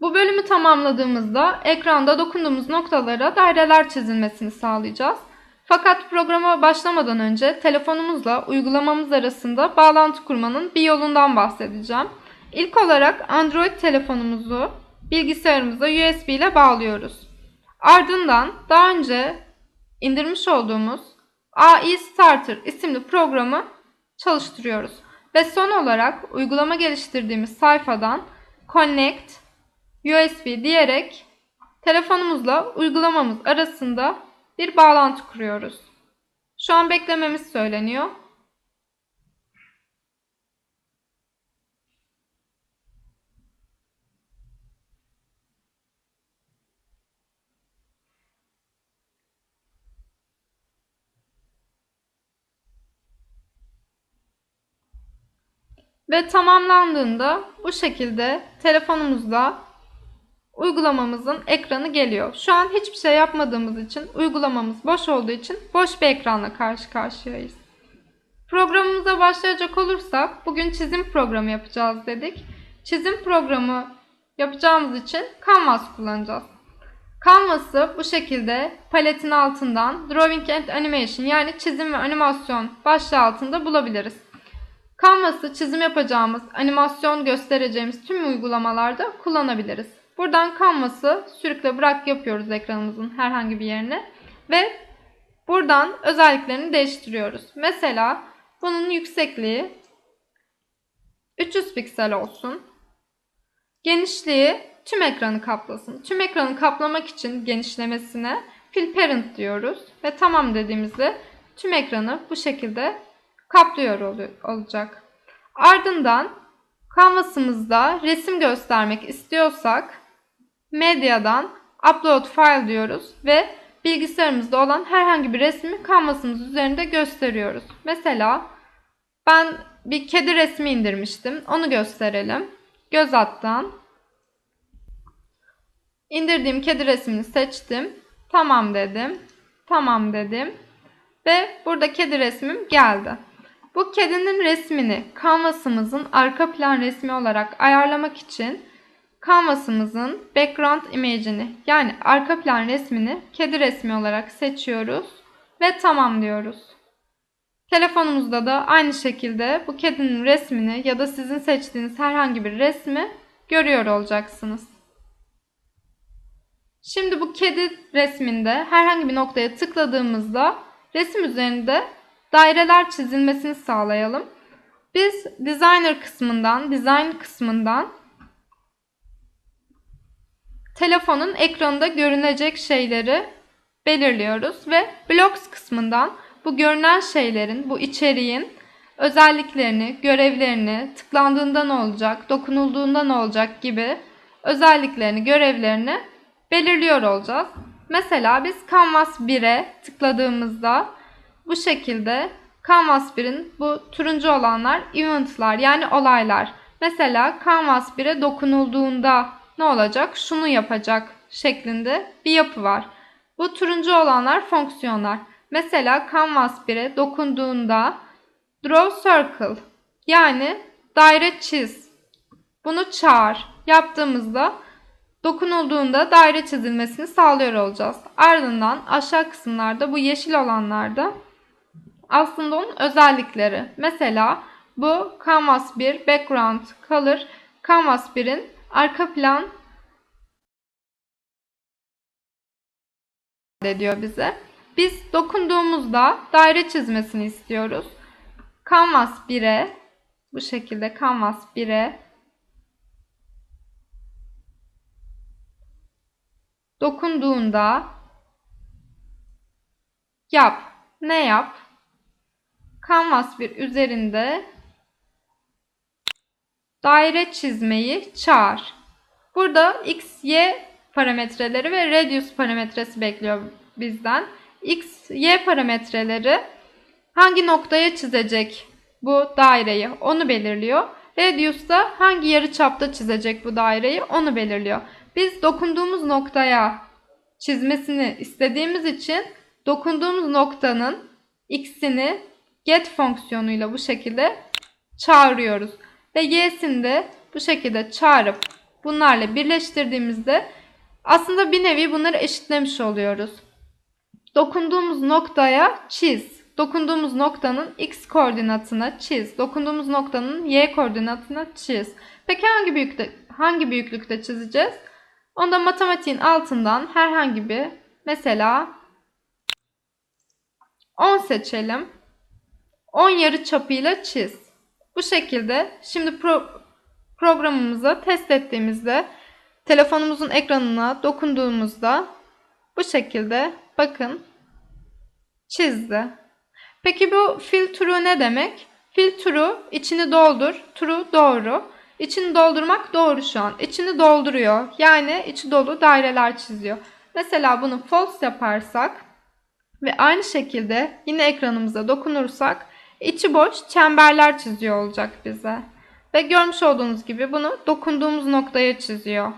Bu bölümü tamamladığımızda ekranda dokunduğumuz noktalara daireler çizilmesini sağlayacağız. Fakat programa başlamadan önce telefonumuzla uygulamamız arasında bağlantı kurmanın bir yolundan bahsedeceğim. İlk olarak Android telefonumuzu bilgisayarımıza USB ile bağlıyoruz. Ardından daha önce indirmiş olduğumuz AI Starter isimli programı çalıştırıyoruz. Ve son olarak uygulama geliştirdiğimiz sayfadan Connect USB diyerek telefonumuzla uygulamamız arasında bir bağlantı kuruyoruz. Şu an beklememiz söyleniyor. Ve tamamlandığında bu şekilde telefonumuzda uygulamamızın ekranı geliyor. Şu an hiçbir şey yapmadığımız için uygulamamız boş olduğu için boş bir ekranla karşı karşıyayız. Programımıza başlayacak olursak bugün çizim programı yapacağız dedik. Çizim programı yapacağımız için Canvas kullanacağız. Canvas'ı bu şekilde paletin altından Drawing and Animation yani çizim ve animasyon başlığı altında bulabiliriz. Canvas'ı çizim yapacağımız, animasyon göstereceğimiz tüm uygulamalarda kullanabiliriz. Buradan Canvas'ı sürükle bırak yapıyoruz ekranımızın herhangi bir yerine ve buradan özelliklerini değiştiriyoruz. Mesela bunun yüksekliği 300 piksel olsun. Genişliği tüm ekranı kaplasın. Tüm ekranı kaplamak için genişlemesine fill parent diyoruz ve tamam dediğimizde tüm ekranı bu şekilde kaplıyor olacak. Ardından Canvas'ımızda resim göstermek istiyorsak medyadan upload file diyoruz ve bilgisayarımızda olan herhangi bir resmi Canvas'ımız üzerinde gösteriyoruz. Mesela ben bir kedi resmi indirmiştim. Onu gösterelim. Göz attan indirdiğim kedi resmini seçtim. Tamam dedim. Tamam dedim. Ve burada kedi resmim geldi. Bu kedinin resmini Canvas'ımızın arka plan resmi olarak ayarlamak için Canvas'ımızın background image'ini yani arka plan resmini kedi resmi olarak seçiyoruz ve tamam diyoruz. Telefonumuzda da aynı şekilde bu kedinin resmini ya da sizin seçtiğiniz herhangi bir resmi görüyor olacaksınız. Şimdi bu kedi resminde herhangi bir noktaya tıkladığımızda resim üzerinde daireler çizilmesini sağlayalım. Biz designer kısmından, design kısmından telefonun ekranında görünecek şeyleri belirliyoruz ve blocks kısmından bu görünen şeylerin, bu içeriğin özelliklerini, görevlerini, tıklandığında ne olacak, dokunulduğunda ne olacak gibi özelliklerini, görevlerini belirliyor olacağız. Mesela biz Canvas 1'e tıkladığımızda bu şekilde Canvas 1'in bu turuncu olanlar eventlar yani olaylar. Mesela Canvas 1'e dokunulduğunda ne olacak? Şunu yapacak şeklinde bir yapı var. Bu turuncu olanlar fonksiyonlar. Mesela Canvas 1'e dokunduğunda draw circle yani daire çiz. Bunu çağır. Yaptığımızda dokunulduğunda daire çizilmesini sağlıyor olacağız. Ardından aşağı kısımlarda bu yeşil olanlarda aslında onun özellikleri. Mesela bu Canvas 1 Background Color Canvas 1'in arka plan ediyor bize. Biz dokunduğumuzda daire çizmesini istiyoruz. Canvas 1'e bu şekilde Canvas 1'e dokunduğunda yap. Ne yap? Canvas bir üzerinde daire çizmeyi çağır. Burada x, y parametreleri ve radius parametresi bekliyor bizden. x, y parametreleri hangi noktaya çizecek bu daireyi onu belirliyor. Radius da hangi yarı çapta çizecek bu daireyi onu belirliyor. Biz dokunduğumuz noktaya çizmesini istediğimiz için dokunduğumuz noktanın x'ini get fonksiyonuyla bu şekilde çağırıyoruz. Ve y'sini de bu şekilde çağırıp bunlarla birleştirdiğimizde aslında bir nevi bunları eşitlemiş oluyoruz. Dokunduğumuz noktaya çiz. Dokunduğumuz noktanın x koordinatına çiz. Dokunduğumuz noktanın y koordinatına çiz. Peki hangi büyüklükte hangi büyüklükte çizeceğiz? Onda matematiğin altından herhangi bir mesela 10 seçelim. 10 yarı çapıyla çiz. Bu şekilde şimdi pro programımızı test ettiğimizde telefonumuzun ekranına dokunduğumuzda bu şekilde bakın çizdi. Peki bu fill true ne demek? Fill true içini doldur. True doğru. İçini doldurmak doğru şu an. İçini dolduruyor. Yani içi dolu daireler çiziyor. Mesela bunu false yaparsak ve aynı şekilde yine ekranımıza dokunursak içi boş çemberler çiziyor olacak bize. Ve görmüş olduğunuz gibi bunu dokunduğumuz noktaya çiziyor.